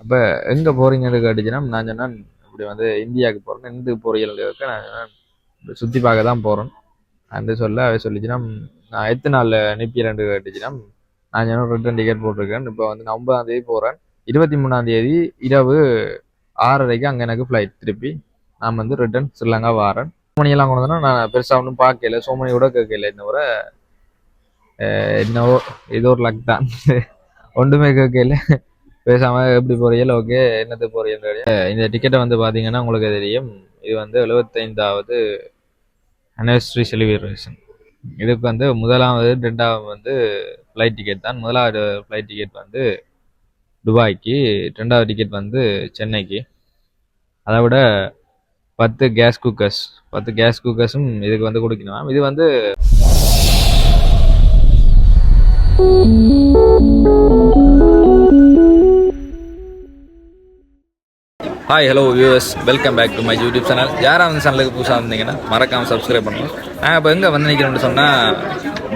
அப்போ எங்கே போகிறீங்கன்னு கேட்டுச்சுன்னா நான் சொன்னேன் இப்படி வந்து இந்தியாவுக்கு போகிறேன் இந்து பொறியியல் இருக்க நான் சுற்றி பார்க்க தான் போகிறேன் அந்த சொல்ல அவ சொல்லிச்சுன்னா நான் எத்தனை நாளில் அனுப்பிடுறேன்னு கேட்டுச்சுன்னா நான் சொன்னேன் ரிட்டன் டிக்கெட் போட்டிருக்கேன் இப்போ வந்து நான் ஒன்பதாம் தேதி போகிறேன் இருபத்தி மூணாம் தேதி இரவு ஆறரைக்கு அங்கே எனக்கு ஃப்ளைட் திருப்பி. நான் வந்து ரிட்டன் ஸ்ரீலங்கா வாரேன். சோமனியெல்லாம் கொண்டு வந்தேன்னா நான் பெருசாக ஒன்றும் பார்க்கல. சோமனி கூட கேட்கல. இன்னொரு என்னவோ ஏதோ ஒரு லக் தான். ஒன்றுமே கேட்கல. பேசாம எப்படி போறீங்க ஓகே என்னது போறீங்க இந்த டிக்கெட்டை வந்து பாத்தீங்கன்னா உங்களுக்கு தெரியும். இது வந்து எழுபத்தைந்தாவது அனிவர்சரி செலிப்ரேஷன் இதுக்கு வந்து முதலாவது ரெண்டாவது வந்து ஃப்ளைட் டிக்கெட் தான். முதலாவது ஃப்ளைட் டிக்கெட் வந்து துபாய்க்கு ரெண்டாவது டிக்கெட் வந்து சென்னைக்கு. அதை விட பத்து கேஸ் குக்கர்ஸ் பத்து கேஸ் குக்கர்ஸும் இதுக்கு வந்து கொடுக்கணும். இது வந்து hi hello viewers welcome back to my YouTube channel யாராவது அந்த சேனலுக்கு புதுசாக இருந்தீங்கன்னா மறக்காமல் சப்ஸ்கிரைப் பண்ணணும் நான் இப்போ எங்கே வந்து நிற்கிறேன்னு சொன்னால்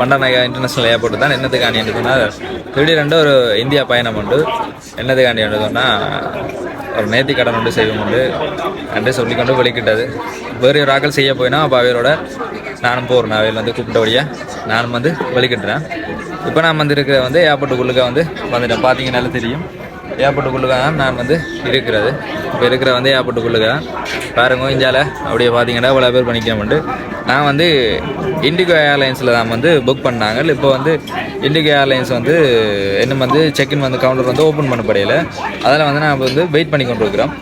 பண்டாநாயகா இன்டர்நேஷனல் ஏர்போர்ட் தான். என்னத்துக்காண்டி என்று சொன்னால் திடீரெண்டு ஒரு இந்தியா பயணம் உண்டு. என்னத்துக்காண்டி என்று சொன்னால் ஒரு நேர்த்தி கடன் உண்டு செய்வோம் உண்டு. அன்றே சொல்லிக்கொண்டு வெளிக்கிட்டது. வேறு ஒரு ஆக்கள் செய்ய போயினா அப்போ அவையோட நானும் போகிறேன் அவையில் வந்து கூப்பிட்டபடியாக நானும் வந்து வெளிக்கிட்டுறேன். இப்போ நான் வந்து இருக்கிற வந்து ஏர்போர்ட்டுக்குள்ளுக்க வந்து வந்துட்டேன். பார்த்தீங்கன்னால தெரியும். ஏர்போர்ட்டுக்குள்ளுக்க தான் நான் வந்து இருக்கிறது. இப்போ இருக்கிற வந்து ஏர்போர்ட்டுக்குள்ளுக்க தான் பாருங்க இந்தியாவில் அப்படியே பார்த்தீங்கன்னா இவ்வளோ பேர் பண்ணிக்கணும்ட்டு நான் வந்து இண்டிகோ ஏர்லைன்ஸில் தான் வந்து புக் பண்ணாங்க. இப்போ வந்து இண்டிகோ ஏர்லைன்ஸ் வந்து இன்னும் வந்து செக்இன் வந்து கவுண்டர் வந்து ஓப்பன் பண்ண படையில அதில் வந்து நான் வந்து வெயிட் பண்ணி கொண்டு இருக்கிறோம்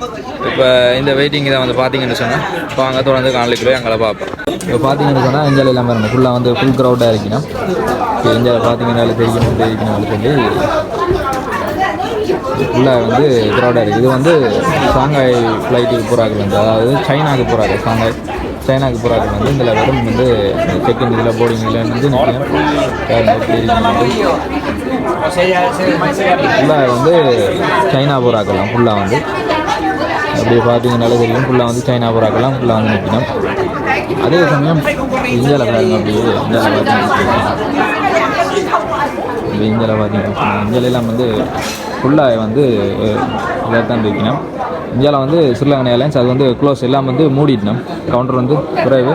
இப்போ இந்த வெயிட்டிங் இதை வந்து பார்த்தீங்கன்னு சொன்னால் இப்போ அங்கே தொடர்ந்து காணொலிக்கு போய் அங்கே பார்ப்போம். இப்போ பார்த்தீங்கன்னு சொன்னால் இந்தியாவில் இல்லாமல் இருக்கும் ஃபுல்லாக வந்து ஃபுல் க்ரௌடாக இருக்கணும். இப்போ இந்தியாவில் பார்த்தீங்கன்னா தெரியும் தெரியும் சொல்லி ஃபுல்லாக வந்து க்ரௌடாக இருக்குது இது வந்து ஷாங்காய் ஃப்ளைட்டுக்கு போகிறாங்க வந்து அதாவது சைனாவுக்கு போகிறாங்க ஷாங்காய் சைனாக்கு போகிறாங்க வந்து இதில் வெறும் வந்து செகண்ட் இதில் போர்டிங் இதில் வந்து ஃபுல்லாக வந்து சைனா போகிறாக்கலாம் ஃபுல்லாக வந்து. அப்படி பார்த்தீங்கனாலே தெரியும். ஃபுல்லாக வந்து சைனா போகிறாக்கலாம் ஃபுல்லாக வந்து நிற்கணும் அதே சமயம் இந்தியாவில் பாருங்க அப்படியே. இந்தியாவில் பார்த்தீங்கன்னா இந்த இந்தியாவில் பார்த்தீங்கன்னா இந்தியாவிலாம் வந்து ஃபுல்லாக வந்து இதாக தான் வைக்கணும் இந்தியாவில் வந்து ஸ்ரீலங்கன் ஏர்லைன்ஸ் அது வந்து க்ளோஸ் எல்லாம் வந்து மூடிட்டோம் கவுண்டர் வந்து குறைவு.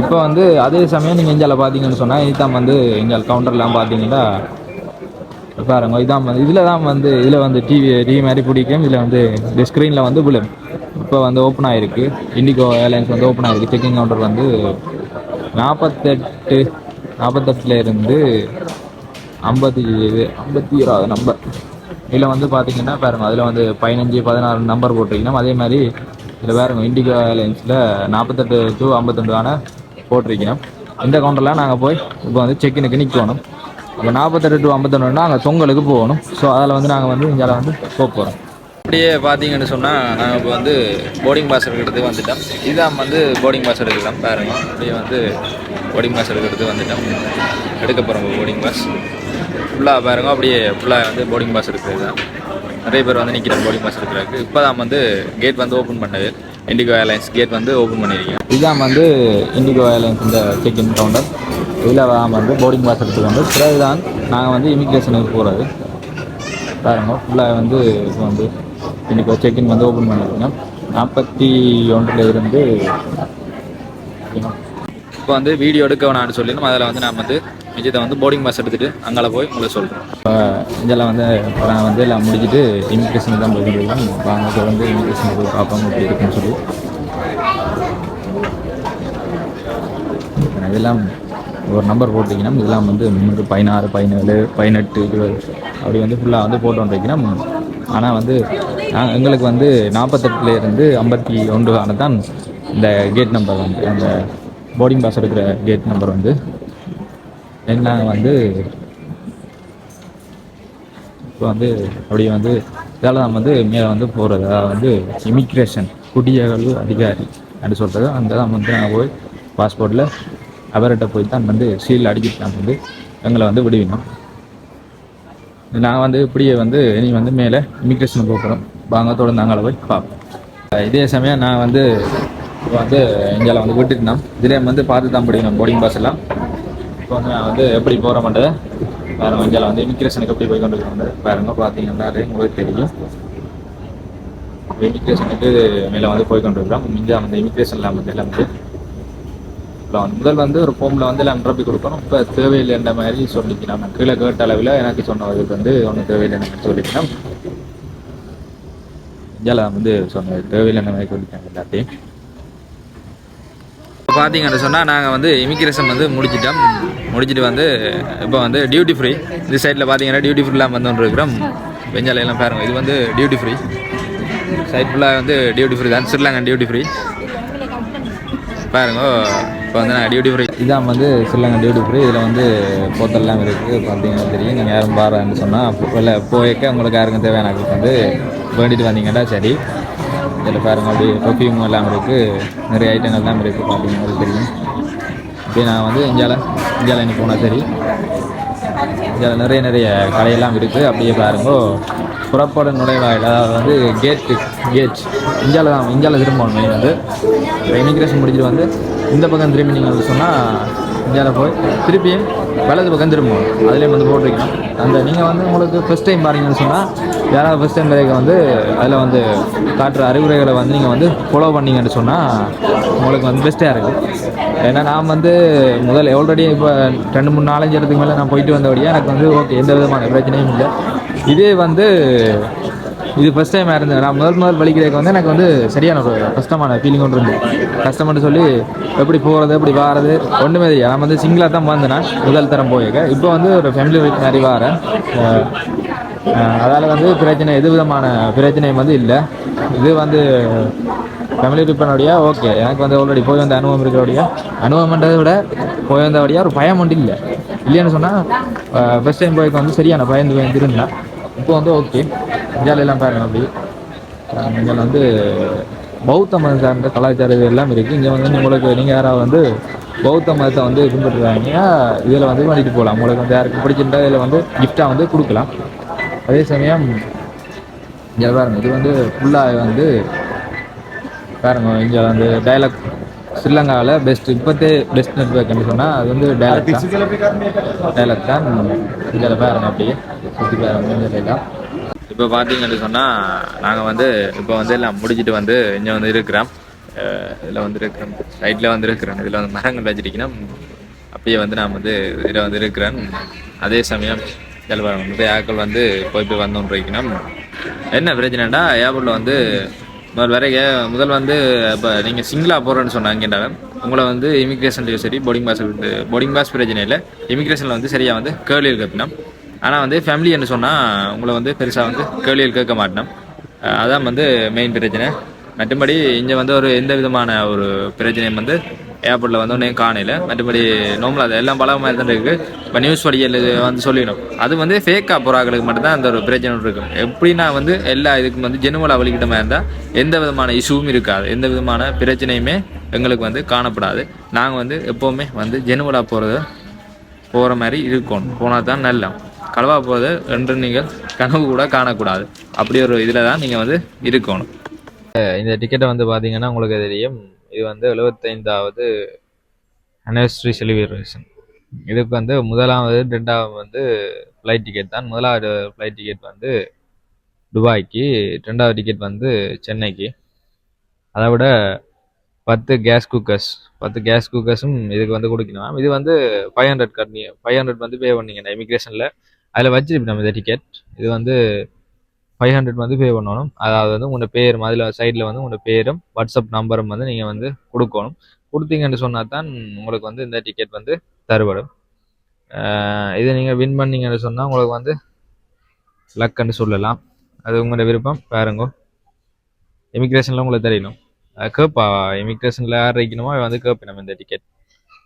இப்போ வந்து அதே சமயம் நீங்கள் இந்தியாவில் பார்த்தீங்கன்னு சொன்னால் இதுதான் வந்து இந்தியாவில் கவுண்டர்லாம் பார்த்தீங்கன்னா பாருங்க இதான் வந்து இதில் தான் வந்து இதில் வந்து டிவி டிவி மாதிரி பிடிக்கும். இதில் வந்து இந்த ஸ்க்ரீனில் வந்து விழும். இப்போ வந்து ஓப்பன் ஆகிருக்கு இண்டிகோ ஏர்லைன்ஸ் வந்து ஓப்பன் ஆகிருக்கு செக்கிங் கவுண்டர் வந்து நாற்பத்தெட்டு நாற்பத்தெட்டுலேருந்து ஐம்பத்தி ஐம்பத்தி ஏழாவது நம்பர் இதில் வந்து பார்த்தீங்கன்னா பாருங்க அதில் வந்து பதினஞ்சு பதினாறு நம்பர் போட்டிருக்கீங்கன்னா அதே மாதிரி இதில் பாருங்க இண்டிகோ ஏர்லைன்ஸில் நாற்பத்தெட்டு டு ஐம்பத்தெண்டுக்கான போட்டிருக்கணும் இந்த கவுண்டர்லாம் நாங்கள் போய் இப்போ வந்து செக்கினுக்கு நிற்கணும் இப்போ நாற்பத்தெட்டு டு ஐம்பத்தொன்னுன்னா அங்கே தொங்கலுக்கு போகணும். ஸோ அதில் வந்து நாங்கள் வந்து இங்கே வந்து போக போகிறோம் அப்படியே பார்த்தீங்கன்னு சொன்னால் நாங்கள் இப்போ வந்து போர்டிங் பாஸ் எடுக்கிறதுக்கு வந்துட்டோம். இதுதான் வந்து போர்டிங் பாஸ் எடுக்கலாம் பாருங்க அப்படியே வந்து போர்டிங் பாஸ் எடுக்கிறதுக்கு வந்துட்டோம். எடுக்க போகிறோம் போர்டிங் பாஸ் ஃபுல்லாக பாருங்க அப்படியே ஃபுல்லாக வந்து போர்டிங் பாஸ் எடுக்கிறது தான். நிறைய பேர் வந்து நிற்கிற போர்டிங் பாஸ் எடுக்கிறதுக்கு. இப்போ தான் வந்து கேட் வந்து ஓப்பன் பண்ணது. இண்டிகோ ஏர்லைன்ஸ் கேட் வந்து ஓப்பன் பண்ணியிருக்கீங்க இதுதான் வந்து இண்டிகோ ஏர்லைன்ஸ் இந்த செக்இன் கவுண்டர் இதில் வந்து போர்டிங் பாஸ் எடுத்துட்டு வந்து பிறகு தான் நாங்கள் வந்து இமிக்ரேஷனுக்கு போகிறது பாருங்க ஃபுல்லாக வந்து இப்போ வந்து இன்னைக்கு செக்இன் வந்து ஓப்பன் பண்ணிருக்கோம் நாற்பத்தி ஒன்றில் இருந்து இப்போ வந்து வீடியோ எடுக்க வேணாம்னு சொல்லியிருந்தோம். அதில் வந்து நான் வந்து நிஜத்தை வந்து போர்டிங் பாஸ் எடுத்துகிட்டு அங்கே போய் உங்களை சொல்கிறேன் இப்போ இதெல்லாம் வந்து நான் வந்து எல்லாம் முடிச்சுட்டு இமிக்ரேஷனுக்கு தான் போய் இருக்கோம். வாங்க தொடர்ந்து இமிக்ரேஷனுக்கு போய் பார்ப்பாங்க எப்படி இருக்குன்னு சொல்லி. இதெல்லாம் ஒரு நம்பர் போட்டிங்கன்னா இதெல்லாம் வந்து முன்னூறு பதினாறு பதினேழு பதினெட்டு இருபது அப்படி வந்து ஃபுல்லாக வந்து போட்டு வந்துருக்கீங்கன்னா ஆனால் வந்து எங்களுக்கு வந்து நாற்பத்தெட்டுலேருந்து ஐம்பத்தி ஒன்று ஆனது தான் இந்த கேட் நம்பர் வந்து அந்த போர்டிங் பாஸ் எடுக்கிற கேட் நம்பர் வந்து. நாங்கள் வந்து இப்போ வந்து அப்படியே வந்து இதால் நம்ம வந்து மேலே வந்து போகிறது அதாவது வந்து இமிக்ரேஷன் குடியகழ்வு அதிகாரி அப்படின்னு சொல்கிறது அந்த தான் வந்து நாங்கள் போய் பாஸ்போர்ட்டில் அவர்கிட்ட போய் தான் வந்து சீல் அடிக்கிட்டு வந்து எங்களை வந்து விடுவினோம். நான் வந்து இப்படியே வந்து இனி வந்து மேலே இமிக்ரேஷன் போகிறோம் வாங்க தொடர்ந்து போய் பார்ப்போம் இதே சமயம் நான் வந்து இப்போ வந்து இந்தியாவில் வந்து விட்டுட்டுனா இதிலே வந்து பார்த்து தான் படிக்கணும் போர்டிங் பாஸ் எல்லாம். இப்போ வந்து நான் வந்து எப்படி போகிற மாட்டேன் வேறு இந்தியாவில் வந்து இமிக்ரேஷனுக்கு எப்படி போய் கொண்டு இருக்கிறோம் பாருங்க பார்த்தீங்கன்னா உங்களுக்கு தெரியும். இமிக்ரேஷனுக்கு மேலே வந்து போய் கொண்டிருக்கிறோம் இந்தியா வந்து இமிக்ரேஷனில் வந்து எல்லாம் வந்து இப்போ முதல் வந்து ஒரு ஃபோமில் வந்து எல்லாம் நிரப்பி கொடுக்கணும். இப்போ தேவையில்லைன்ற மாதிரி சொல்லிக்கலாம் கீழே கேட்ட அளவில் எனக்கு சொன்ன இதுக்கு வந்து ஒன்றும் தேவையில்லைன்னு சொல்லிக்கலாம் இந்தியாவில் வந்து சொன்ன தேவையில்லை மாதிரி சொல்லிட்டாங்க எல்லாத்தையும். இப்போ பார்த்தீங்கன்னு சொன்னால் நாங்கள் வந்து இமிக்ரேஷன் வந்து முடிச்சிட்டோம். முடிச்சுட்டு வந்து இப்போ வந்து டியூட்டி ஃப்ரீ இந்த சைடில் பார்த்தீங்கன்னா டியூட்டி ஃப்ரீலாம் வந்து இருக்கிறோம் பெஞ்சால எல்லாம் பாருங்க இது வந்து டியூட்டி ஃப்ரீ சைட் ஃபுல்லாக வந்து டியூட்டி ஃப்ரீ தான். ஸ்ரீலங்கன் டியூட்டி ஃப்ரீ பாருங்க இப்போ வந்து நான் டியூட்டி ஃப்ரீ இதான் வந்து ஸ்ரீலங்கன் டியூட்டி ஃப்ரீ இதில் வந்து போத்தல்லாம் இருக்குது பார்த்தீங்கன்னா தெரியும். நீங்கள் யாரும் பாருன்னு சொன்னால் இல்லை போயிருக்க உங்களுக்கு யாருக்கும் தேவையான வந்து வேண்டிட்டு வந்தீங்கன்னா சரி. இதில் பாருங்கள் அப்படி பர்ஃப்யூம் எல்லாம் இருக்குது நிறைய ஐட்டங்கள்லாம் இருக்குது பார்த்தீங்கன்னா தெரியும். அப்படியே நான் வந்து இந்தியாவில் இந்தியாவில் இன்னைக்கு போனால் சரி. இந்தியாவில் நிறைய நிறைய கடையெல்லாம் இருக்குது அப்படியே பாருங்க புறப்பட நுழைவாயில் அதாவது வந்து கேட்டு கேட் இந்தியாவில் தான் இந்தியாவில் திரும்பணும் மெயின் வந்து. இமிக்ரேஷன் முடிச்சுட்டு வந்து இந்த பக்கம் திரும்பி நீங்கள் சொன்னால் இந்தியாவில் போய் திருப்பியும் வலது பக்கம் திரும்பும் அதுலேயும் வந்து போட்டிருக்கோம் அந்த நீங்கள் வந்து உங்களுக்கு ஃபஸ்ட் டைம் பாருங்கன்னு சொன்னால் யாராவது ஃபஸ்ட் டைம் வரைக்கும் வந்து அதில் வந்து காட்டுற அறிவுரைகளை வந்து நீங்கள் வந்து ஃபாலோ பண்ணீங்கன்னு சொன்னால் உங்களுக்கு வந்து பெஸ்ட்டாக இருக்கும். ஏன்னா நான் வந்து முதல் ஆல்ரெடி இப்போ ரெண்டு மூணு நாலஞ்சு இடத்துக்கு மேலே நான் போயிட்டு வந்தபடியாக எனக்கு வந்து ஓகே எந்த விதமான பிரச்சனையும் இல்லை. இதே வந்து இது ஃபஸ்ட் டைம் இருந்தது நான் முதல் முதல் வலிக்கிறதுக்கு வந்து எனக்கு வந்து சரியான ஒரு கஷ்டமான ஃபீலிங் ஒன்று இருந்தது. கஷ்டம்னு சொல்லி எப்படி போகிறது எப்படி வாரது ஒன்றுமே தெரியாது. நான் வந்து சிங்கிளாக தான் வந்தேன். முதல் தரம் போயிருக்க இப்போ வந்து ஒரு ஃபேமிலி வீட்டு மாதிரி வாரேன் அதால் வந்து பிரச்சனை எது விதமான பிரச்சனையும் வந்து இல்லை. இது வந்து ஃபேமிலி ட்ரிப்பனுடைய ஓகே எனக்கு வந்து ஆல்ரெடி போய் வந்த அனுபவம் இருக்கிறபடியா அனுபவம்ன்றதை விட போய் வந்தபடியா ஒரு பயம் ஒன்று இல்லை. இல்லைன்னு சொன்னால் ஃபஸ்ட் டைம் போய்க்கு வந்து சரியான பயந்து பயந்து இருந்தேன். இப்போ வந்து ஓகே இந்தியாவில எல்லாம் பாருங்க அப்படி. இங்கே வந்து பௌத்த மதம் சார்ந்த கலாச்சாரம் இது எல்லாம் இருக்குது இங்கே வந்து உங்களுக்கு நீங்கள் யாராவது வந்து பௌத்த மதத்தை வந்து பின்பற்றுறாங்க இதில் வந்து பண்ணிட்டு போகலாம். உங்களுக்கு வந்து யாருக்கு பிடிச்சிருந்தா இதில் வந்து கிஃப்டாக வந்து கொடுக்கலாம். அதே சமயம் இங்கே பாருங்க இது வந்து ஃபுல்லாக வந்து பாருங்க இங்கே வந்து டைலாக் ஸ்ரீலங்காவில் பெஸ்ட் இப்போத்தே பெஸ்ட் நெட்ஒர்க்னு சொன்னால் அது வந்து டைலாக் தான். டைலாக் தான். இதில் பாருங்க அப்படியே. சுற்றி பாருங்க எல்லாம் இப்போ பார்த்தீங்கன்னு சொன்னால் நாங்கள் வந்து இப்போ வந்து எல்லாம் முடிச்சுட்டு வந்து இங்கே வந்து இருக்கிறோம். இதில் வந்து இருக்கிறோம். சைட்டில் வந்து இருக்கிறேன் இதில் வந்து மரங்கள் வச்சிருக்கணும். அப்படியே வந்து நான் வந்து இதில் வந்து இருக்கிறேன். அதே சமயம் ஜலபாரம் வந்து நிறைய வந்து போய் போய் வந்தோன்றிருக்கணும் என்ன பிரச்சனைடா ஏர்போர்ட்டில் வந்து முதல் வரைக முதல் வந்து இப்போ நீங்கள் சிங்கிளாக போகிறேன்னு சொன்னாங்கன்றாலும் உங்களை வந்து இமிக்ரேஷன்லேயும் சரி போர்டிங் பாஸ் போர்டிங் பாஸ் பிரச்சனை இல்லை. இமிக்ரேஷனில் வந்து சரியாக வந்து கேர்லி இருக்கு அப்படின்னா ஆனால் வந்து ஃபேமிலி என்ன சொன்னால் உங்களை வந்து பெருசாக வந்து கேள்வியில் கேட்க மாட்டோம் அதான் வந்து மெயின் பிரச்சனை. மற்றபடி இங்கே வந்து ஒரு எந்த விதமான ஒரு பிரச்சனையும் வந்து ஏர்போர்ட்டில் வந்து ஒன்றையும் காணையில் மற்றபடி நார்மலாக அது எல்லாம் பல மாதிரி தான் இருக்குது இப்போ நியூஸ் வழியில் வந்து சொல்லிடணும். அது வந்து ஃபேக்காக போகிறாங்களுக்கு மட்டும்தான் அந்த ஒரு பிரச்சனை இருக்கும். எப்படின்னா வந்து எல்லா இதுக்கும் வந்து ஜெனுவலாக வலிக்கிட்ட மாதிரி இருந்தால் எந்த விதமான இஷ்யூவும் இருக்காது. எந்த விதமான பிரச்சனையுமே எங்களுக்கு வந்து காணப்படாது. நாங்கள் வந்து எப்போவுமே வந்து ஜெனுவலாக போகிறது போகிற மாதிரி இருக்கணும். போனால் தான் நல்லா களவா போது என்று நீங்கள் கனவு கூட காணக்கூடாது. அப்படி ஒரு இதில் தான் நீங்கள் வந்து இருக்கணும். இந்த டிக்கெட்டை வந்து பார்த்தீங்கன்னா உங்களுக்கு தெரியும். இது வந்து எழுபத்தைந்தாவது அனிவர்சரி செலிப்ரேஷன் இதுக்கு வந்து முதலாவது ரெண்டாவது வந்து ஃப்ளைட் டிக்கெட் தான். முதலாவது ஃப்ளைட் டிக்கெட் வந்து துபாய்க்கு ரெண்டாவது டிக்கெட் வந்து சென்னைக்கு. அதை விட பத்து கேஸ் குக்கர்ஸ் பத்து கேஸ் குக்கர்ஸும் இதுக்கு வந்து கொடுக்கணும். இது வந்து ஃபைவ் ஹண்ட்ரட் கட்னி ஃபைவ் ஹண்ட்ரட் வந்து பே பண்ணீங்கன்னா இமிக்ரேஷனில் அதில் வச்சிருப்போம் நம்ம இந்த டிக்கெட் இது வந்து ஃபைவ் ஹண்ட்ரட் வந்து பே பண்ணணும். அதாவது வந்து உங்களோட பேர் அதில் சைடில் வந்து உங்களோட பேரும் வாட்ஸ்அப் நம்பரும் வந்து நீங்கள் வந்து கொடுக்கணும். கொடுத்தீங்கன்னு சொன்னால் தான் உங்களுக்கு வந்து இந்த டிக்கெட் வந்து தருபடும். இதை நீங்கள் வின் பண்ணீங்கன்னு சொன்னால் உங்களுக்கு வந்து லக்குன்னு சொல்லலாம். அது உங்களோட விருப்பம். பாருங்க. இமிக்ரேஷனில் உங்களுக்கு தெரியணும். கேப்பா இமிக்ரேஷனில் யார் இருக்கணுமோ வந்து கேட்பேன் நம்ம இந்த டிக்கெட்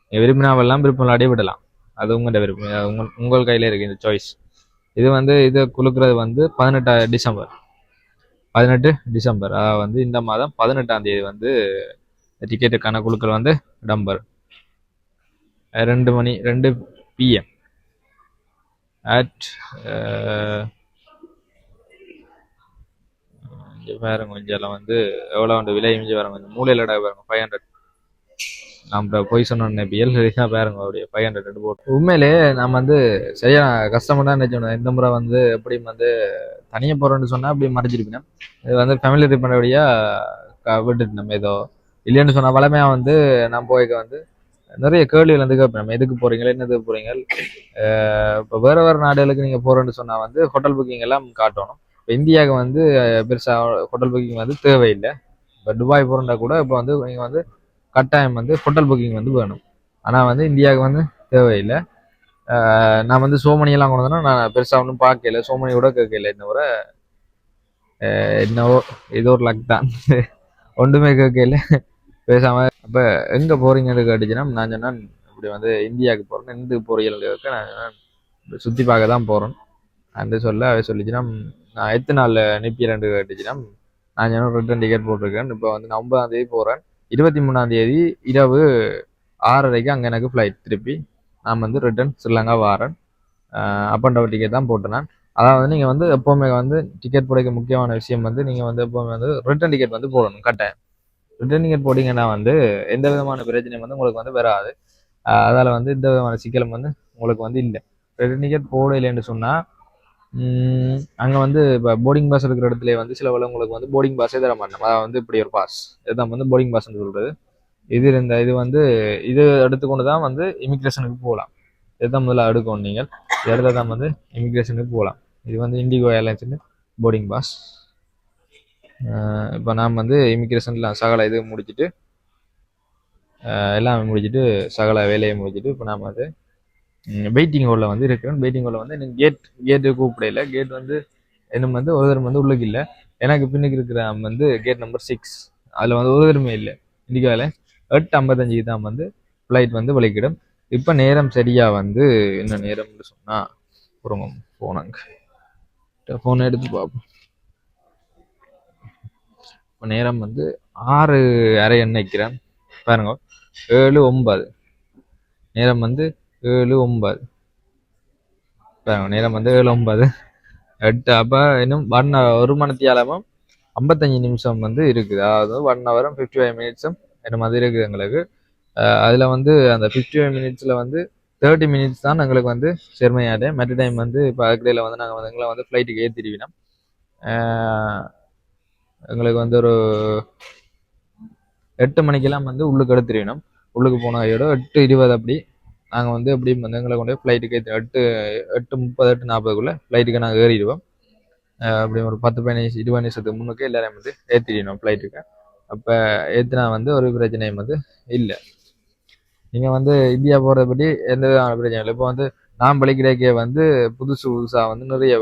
நீங்கள் விரும்பினாவெல்லாம் விருப்பம் விளையாடி விடலாம். அது உங்களோட விருப்பம். உங்கள் உங்கள் கையில் இருக்குது இந்த சாய்ஸ் இது வந்து இது குலுக்குறது வந்து பதினெட்டா டிசம்பர். பதினெட்டு டிசம்பர். அதாவது வந்து இந்த மாதம் பதினெட்டாம் தேதி வந்து டிக்கெட்டுக்கான குழுக்கள் வந்து இடம்பெறும் ரெண்டு மணி ரெண்டு பிஎம் அட் இங்கே பாருங்க கொஞ்சம் வந்து எவ்வளோ வந்து விலை இஞ்சி பாருங்க. மூலையில் பாருங்க ஃபைவ் ஹண்ட்ரட் நம்ம போய் சொன்னோம் பிஎல் தான் பாருங்க அப்படியே ஃபைவ் ஹண்ட்ரட் போட்டு. உண்மையிலே நம்ம வந்து சரியா கஷ்டமாக தான் நினச்சோம் இந்த முறை வந்து எப்படி வந்து தனியாக போகிறோன்னு சொன்னால் அப்படி மறைஞ்சிருப்பேன் இது வந்து ஃபேமிலி ட்ரிப் பண்ணபடியாக விட்டுட்டு நம்ம ஏதோ இல்லைன்னு சொன்னால் வளமையாக வந்து நான் போய்க்க வந்து நிறைய கேள்விகள் வந்து கேட்பேன் நம்ம எதுக்கு போகிறீங்களா என்னது போகிறீங்க இப்போ வேறு வேறு நாடுகளுக்கு நீங்கள் போகிறோன்னு சொன்னால் வந்து ஹோட்டல் புக்கிங் எல்லாம் காட்டணும். இப்போ இந்தியாவுக்கு வந்து பெருசாக ஹோட்டல் புக்கிங் வந்து தேவையில்லை. இப்போ துபாய் போகிறோம்னா கூட இப்போ வந்து நீங்கள் வந்து கட்டாயம் வந்து ஹோட்டல் புக்கிங் வந்து வேணும். ஆனால் வந்து இந்தியாவுக்கு வந்து தேவையில்லை. நான் வந்து சோமனியெல்லாம் கொண்டு வந்தேன்னா நான் பெருசாக ஒன்றும் பார்க்கல. சோமனி கூட கேட்கல. இந்த முறை என்னவோ ஏதோ ஒரு லக் தான். ஒன்றுமே கேட்கல. பேசாமல் அப்போ எங்கே போகிறீங்கன்னு கேட்டுச்சுன்னா நான் சொன்னேன் இப்படி வந்து இந்தியாவுக்கு போகிறேன் எந்த பொறியியல் கேட்க நான் சுற்றி பார்க்க தான் போகிறேன் அந்த சொல்ல அவ சொல்லிச்சுன்னா நான் எத்தனை நாளில் நிற்கிறேன்னு கேட்டுச்சுன்னா நான் சொன்ன ரிட்டன் டிக்கெட் போட்டிருக்கேன். இப்போ வந்து நான் ஒன்பதாம் தேதி போகிறேன் இருபத்தி மூணாம் தேதி இரவு ஆறரைக்கு அங்கே எனக்கு ஃப்ளைட் திருப்பி நான் வந்து return Sri Lanka. Up and down ticket தான் போட்டேன் நான் அதாவது நீங்கள் வந்து எப்போவுமே வந்து டிக்கெட் போடுற முக்கியமான விஷயம் வந்து நீங்கள் வந்து எப்போவுமே வந்து ரிட்டன் டிக்கெட் வந்து போடணும் கட்டாயம். ரிட்டன் டிக்கெட் போட்டிங்கன்னா வந்து எந்த விதமான பிரச்சனையும் வந்து உங்களுக்கு வந்து வராது. அதால் வந்து எந்த விதமான சிக்கலும் வந்து உங்களுக்கு வந்து இல்லை. ரிட்டன் டிக்கெட் போடலைன்னு சொன்னால் அங்கே வந்து இப்போ போர்டிங் பாஸ் இருக்கிற இடத்துல வந்து சில உள்ளவங்களுக்கு உங்களுக்கு வந்து போர்டிங் பாஸே தர மாட்டோம் அதாவது வந்து இப்படி ஒரு பாஸ் இதுதான் வந்து போர்டிங் பாஸ்ன்னு சொல்கிறது இது இந்த இது வந்து இது எடுத்துக்கொண்டு தான் வந்து இமிக்ரேஷனுக்கு போகலாம். இதுதான் முதல்ல எடுக்கணும் நீங்கள். இது இடத்துல தான் வந்து இமிக்ரேஷனுக்கு போகலாம். இது வந்து இண்டிகோ ஏர்லைன்ஸ்னு போர்டிங் பாஸ் இப்போ நாம் வந்து இமிக்ரேஷனில் சகல இது முடிச்சுட்டு எல்லாமே எல்லாம் முடிச்சுட்டு சகல வேலையை முடிச்சுட்டு இப்போ நாம் வந்து வெயிட்டிங் ஹோலில் வந்து இருக்கிறேன். வெயிட்டிங் ஹோலில் வந்து எனக்கு கேட் கேட்டு கூப்பிடையில கேட் வந்து இன்னும் வந்து ஒரு தரம் வந்து உள்ளுக்கு இல்லை. எனக்கு பின்னுக்கு இருக்கிற வந்து கேட் நம்பர் சிக்ஸ் அதில் வந்து ஒரு தரமே இல்லை. வேலை எட்டு ஐம்பத்தஞ்சுக்கு தான் வந்து ஃப்ளைட் வந்து வலிக்கிடும் இப்போ நேரம் சரியாக வந்து என்ன நேரம்னு சொன்னால் அப்புறம் போனாங்க ஃபோனை எடுத்து பார்ப்போம். இப்போ நேரம் வந்து ஆறு அரை நினைக்கிறேன் பாருங்க. ஏழு ஒன்பது. நேரம் வந்து ஏழு ஒன்பது. நேரம் வந்து ஏழு ஒன்பது. எட்டு அப்போ இன்னும் ஒன் ஒரு மணித்தியாலமும் ஐம்பத்தஞ்சு நிமிஷம் வந்து இருக்குது. அதாவது ஒன் ஹவரும் ஃபிஃப்டி ஃபைவ் மினிட்ஸும் என்ன மாதிரி இருக்குது எங்களுக்கு. அதில் வந்து அந்த ஃபிஃப்டி ஃபைவ் மினிட்ஸில் வந்து தேர்ட்டி மினிட்ஸ் தான் எங்களுக்கு வந்து செருமையாடு. மற்ற டைம் வந்து இப்போ அதுக்கிடையில் வந்து நாங்கள் வந்து எங்களை வந்து ஃப்ளைட்டுக்கு ஏற்றிடுவினோம் எங்களுக்கு வந்து ஒரு எட்டு மணிக்கெல்லாம் வந்து உள்ளுக்கு எடுத்துருவினோம் உள்ளுக்கு போன கையோட எட்டு இருபது அப்படி. நாங்கள் வந்து எப்படி வந்து எங்களை கொண்டு போய் ஃப்ளைட்டுக்கு எட்டு எட்டு முப்பது எட்டு நாற்பதுக்குள்ளே ஃப்ளைட்டுக்கு நாங்கள் ஏறிடுவோம். அப்படி ஒரு பத்து பதினஞ்சு இருபது நிமிஷத்துக்கு முன்னுக்கு எல்லாரையும் வந்து ஏற்றிடணும் ஃப்ளைட்டுக்கு அப்போ ஏற்றினா வந்து ஒரு பிரச்சனையும் வந்து இல்லை. நீங்கள் வந்து இந்தியா போகிறபடி எந்த விதமான பிரச்சனையும் இல்லை. இப்போ வந்து நான் படிக்கிறக்கே வந்து புதுசு புதுசாக வந்து நிறைய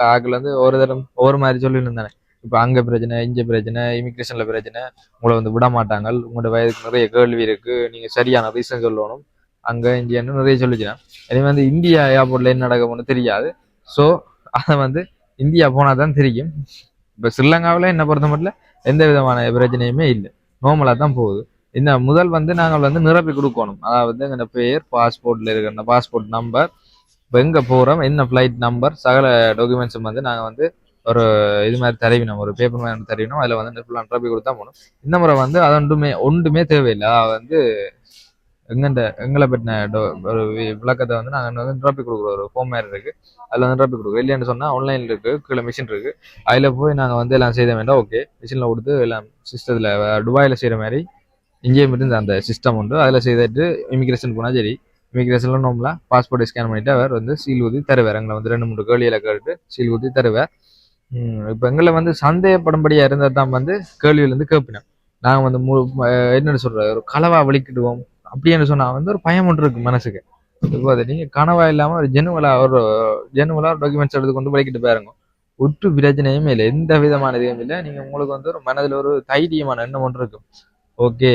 காக்கில் வந்து ஒரு தரம் ஒவ்வொரு மாதிரி சொல்லிட்டு இருந்தானே இப்போ அங்கே பிரச்சனை இங்கே பிரச்சனை இமிக்ரேஷனில் பிரச்சனை. உங்களை வந்து விட மாட்டாங்க. உங்களோட வயதுக்கு நிறைய கேள்வி இருக்குது நீங்கள் சரியான ரீசன் சொல்லணும். அங்கே இந்தியான்னு நிறைய சொல்லிச்சுனா. அதே வந்து இந்தியா ஏர்போர்ட்டில் என்ன நடக்கும்னு தெரியாது. ஸோ அதை வந்து இந்தியா போனால் தான் தெரியும். இப்போ ஸ்ரீலங்காவில் என்ன பொறுத்த மட்டும் எந்த விதமான பிரச்சனையுமே இல்லை. நார்மலாக தான் போகுது. இந்த முதல் வந்து நாங்கள் வந்து நிரப்பி கொடுக்கணும். அதாவது எங்கள் பேர் பாஸ்போர்ட்டில் இருக்கிற பாஸ்போர்ட் நம்பர் இப்போ எங்கே போகிறோம் என்ன ஃப்ளைட் நம்பர் சகல டாக்குமெண்ட்ஸும் வந்து நாங்கள் வந்து ஒரு இது மாதிரி தருவினோம். ஒரு பேப்பர் மாதிரி தருவினோம். அதில் வந்து ஃபுல்லாக நிரப்பி கொடுத்தா போகணும் இந்த முறை வந்து அது ஒன்றுமே ஒன்றுமே தேவையில்லை. அதாவது வந்து எங்கண்ட எங்களை பற்றின டோ- ஒரு விளக்கத்தை வந்து நாங்கள் வந்து ட்ராப்பி கொடுக்குறோம் ஒரு ஃபோம் மாதிரி இருக்குது அதில் வந்து ட்ராப்பி கொடுக்குறோம். இல்லைன்னு சொன்னால் ஆன்லைனில் இருக்குது கீழே மிஷின் இருக்குது அதில் போய் நாங்கள் வந்து எல்லாம் செய்த வேண்டாம் ஓகே மிஷினில் கொடுத்து எல்லாம் சிஸ்டத்தில் துபாயில் செய்கிற மாதிரி இங்கேயும் இருந்து அந்த சிஸ்டம் உண்டு. அதில் செய்துட்டு இமிக்ரேஷன் போனால் சரி இமிக்ரேஷனில் நோம்பல பாஸ்போர்ட்டை ஸ்கேன் பண்ணிவிட்டு அவர் வந்து சீல் ஊற்றி தருவார். எங்களை வந்து ரெண்டு மூணு கேள்வியில் கேட்டு சீல் ஊற்றி தருவார். இப்போ எங்களை வந்து சந்தேகப்படும்படியாக இருந்தால் தான் வந்து கேள்வியிலேருந்து கேட்பினோம் நாங்கள் வந்து மு என்னென்னு சொல்கிற சொல்கிறது ஒரு களவா வலிக்கிடுவோம். அப்படின்னு சொன்னால் வந்து ஒரு பயம் ஒன்று இருக்கு மனசுக்கு. இப்போ அது நீங்கள் கனவா இல்லாமல் ஒரு ஜெனுவலா ஒரு ஜெனுவலா டாக்குமெண்ட்ஸ் எடுத்து கொண்டு படிக்கிட்டு பாருங்க. ஒட்டு பிரச்சனையுமே இல்லை. எந்த விதமான இதுவும் இல்லை. நீங்கள் உங்களுக்கு வந்து ஒரு மனதில் ஒரு தைரியமான எண்ணம் ஒன்று இருக்கும் ஓகே.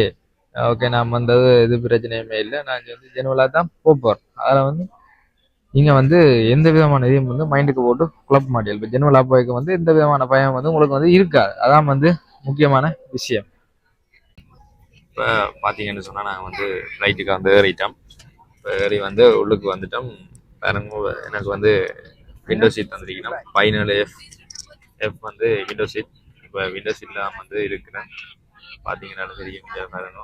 ஓகே நான் வந்தது இது பிரச்சனையுமே இல்லை. நான் வந்து ஜெனுவலாக தான் போக போகிறேன் அதில் வந்து நீங்கள் வந்து எந்த விதமான இதையும் வந்து மைண்டுக்கு போட்டு குழப்ப மாட்டீங்க. இப்போ ஜெனுவலாக போய்க்க வந்து எந்த விதமான பயம் வந்து உங்களுக்கு வந்து இருக்காது. அதான் வந்து முக்கியமான விஷயம். இப்போ பார்த்தீங்கன்னு சொன்னால் நாங்கள் வந்து ஃப்ளைட்டுக்கு வந்து ஏறிட்டோம். இப்போ ஏறி வந்து உள்ளுக்கு வந்துட்டோம். பாருங்க எனக்கு வந்து விண்டோ சீட் தந்திருக்கணும். ஃபைனல் எஃப் எஃப் வந்து விண்டோ சீட் இப்போ விண்டோ சீட்லாம் வந்து இருக்கிறேன். பார்த்தீங்கன்னா தெரியும் இங்க பாருங்க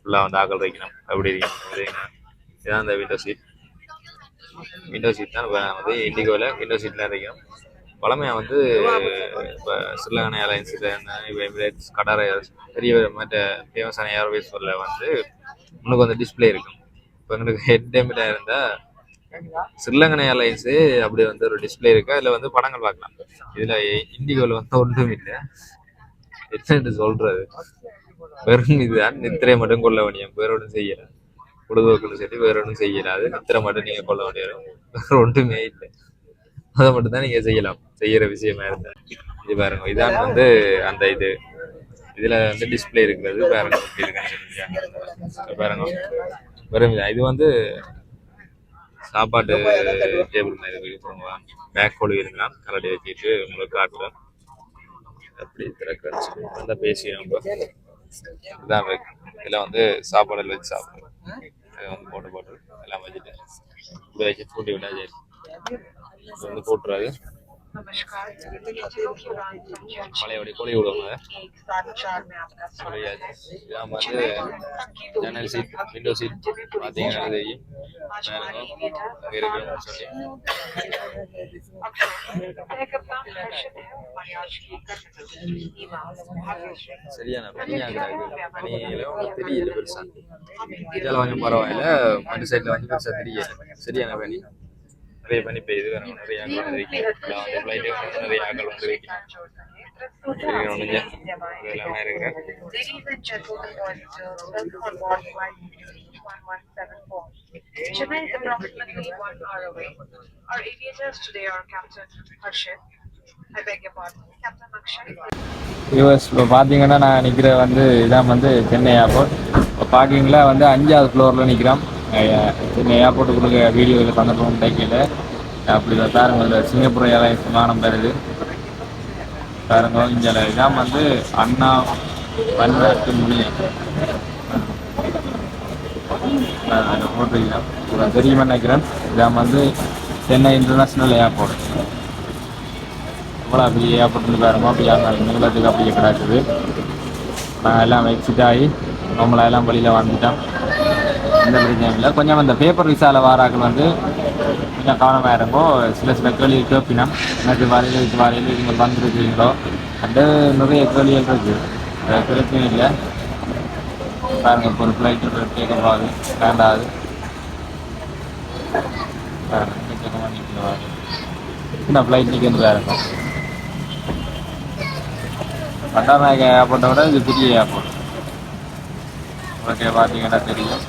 ஃபுல்லாக வந்து ஆக்கல் வைக்கணும். அப்படி இருக்கணும் இதுதான் இதான் அந்த விண்டோ சீட் விண்டோ சீட் தான் இப்போ வந்து இண்டிகோவில் விண்டோ சீட்லாம் இருக்கணும் பழமையாக வந்து இப்போ ஸ்ரீலங்கன் ஏர்லைன்ஸில் இப்போ எமிரேட்ஸ் கடார் ஏர்ஸ் பெரிய மற்ற ஃபேமஸான ஏர்வேஸில் வந்து முன்னுக்கு வந்து டிஸ்பிளே இருக்கும் இப்போ எங்களுக்கு ஹெட் டேமிட்டாக இருந்தால் ஸ்ரீலங்கன் ஏர்லைன்ஸு அப்படி வந்து ஒரு டிஸ்பிளே இருக்கா. அதில் வந்து படங்கள் பார்க்கலாம். இதில் இண்டிகோவில் வந்து ஒன்றும் இல்லை. எத்தனை சொல்கிறது வெறும் இதுதான். நித்திரை மட்டும் கொள்ள வேண்டியம் வேற ஒன்றும் செய்யலை. பொழுதுபோக்குன்னு சொல்லி வேற ஒன்றும் செய்யல. அது நித்திரை மட்டும் நீங்க கொள்ள வேண்டியது. வேற ஒன்றுமே இல்லை. அதை மட்டும் தான் நீங்க செய்யலாம். செய்யற விஷயமா இருந்தா. இது பாருங்க இதான் வந்து அந்த இது. இதுல வந்து டிஸ்பிளே இருக்கிறது. பாருங்க. பாருங்க வெறும் இது வந்து சாப்பாட்டு டேபிள் மாதிரி பேக் கொழு இருக்கலாம். கலடி வச்சுட்டு உங்களுக்கு காட்டுறேன். அப்படி திறக்கிறேன் வச்சு நல்லா பேசி நம்ம இதான் இருக்கு இதில் வந்து சாப்பாடு வச்சு சாப்பிடுவோம் இதை வந்து போட்டு போட்டு எல்லாம் வச்சுட்டு இப்படி வச்சு பூட்டி விட்டா சரி. வந்து போட்டுறாரு. பழையோடைய கோழி விடுவாங்க வந்து ஜன்னல் சீட் விண்டோ சீட் பார்த்தீங்கன்னா தெரியும். அங்கே இருக்கிற சொல்லி. சரியான பனியாக பெருசா. இதெல்லாம் வாங்கி பரவாயில்ல. மண் சைட்ல வாங்கி பெருசா தெரியல சரியான பனி. நிறைய பனி பெய்யுது நிறைய ஆக்கள் வந்து இருக்கு வந்து ஃப்ளைட்டு நிறைய ஆக்கள் வந்து இருக்கு இருக்கு ஒன்றுங்க இது எல்லாமே இருக்கு Ladies and gentlemen, boys and girls, welcome on board flight 1174. Chennai is approximately one hour away. Our aviators today are Captain Harshit. I beg your pardon, Captain Akshay. US இப்போ பார்த்தீங்கன்னா நான் நிற்கிற வந்து இதான் வந்து சென்னை ஏர்போர்ட் இப்போ பார்க்கிங்கில் வந்து அஞ்சாவது ஃப்ளோரில் நிற்கிறோம் சென்னை ஏர்போர்ட்டுக்குள்ள வீடியோவில் சந்தர்ப்பம் கிடைக்கல. அப்படி தான் பாருங்க இந்த சிங்கப்பூர் ஏர்லைன்ஸ் விமானம் பெறுது பாருங்க இந்த இதான் வந்து அண்ணா பன்னாட்டு முனியம் போட்டிருக்கிறேன் தெரியுமா நினைக்கிறேன். இதான் வந்து சென்னை இன்டர்நேஷ்னல் ஏர்போர்ட் இவ்வளோ அப்படியே ஏர்போர்ட் பாருங்க. அப்படியே அந்த நீளத்துக்கு அப்படியே கிடக்குது. நான் எல்லாம் எக்ஸிட் ஆகி நம்மளா எல்லாம் வெளியில் வந்துட்டோம் எந்த பிரச்சனையும் இல்லை. கொஞ்சம் அந்த பேப்பர் விசால வாராக்கள் வந்து கொஞ்சம் கவனமாக இருக்கும் சில சில கேள்வி கேட்பினோம் எனக்கு வரையில் இது வரையில் நீங்கள் வந்துருக்கீங்களோ அந்த நிறைய கேள்விகள் இருக்குது பிரச்சனையும் பிரச்சனை இல்லை. பாருங்க இப்போ ஒரு ஃப்ளைட்டு டேக்கப் ஆகுது லேண்ட் ஆகுது ஃப்ளைட் நிற்கிறது இருக்கும். பட்டாநாயக ஏர்போர்ட்டை விட இது பெரிய ஏர்போர்ட் உங்களுக்கு பார்த்தீங்கன்னா தெரியும்.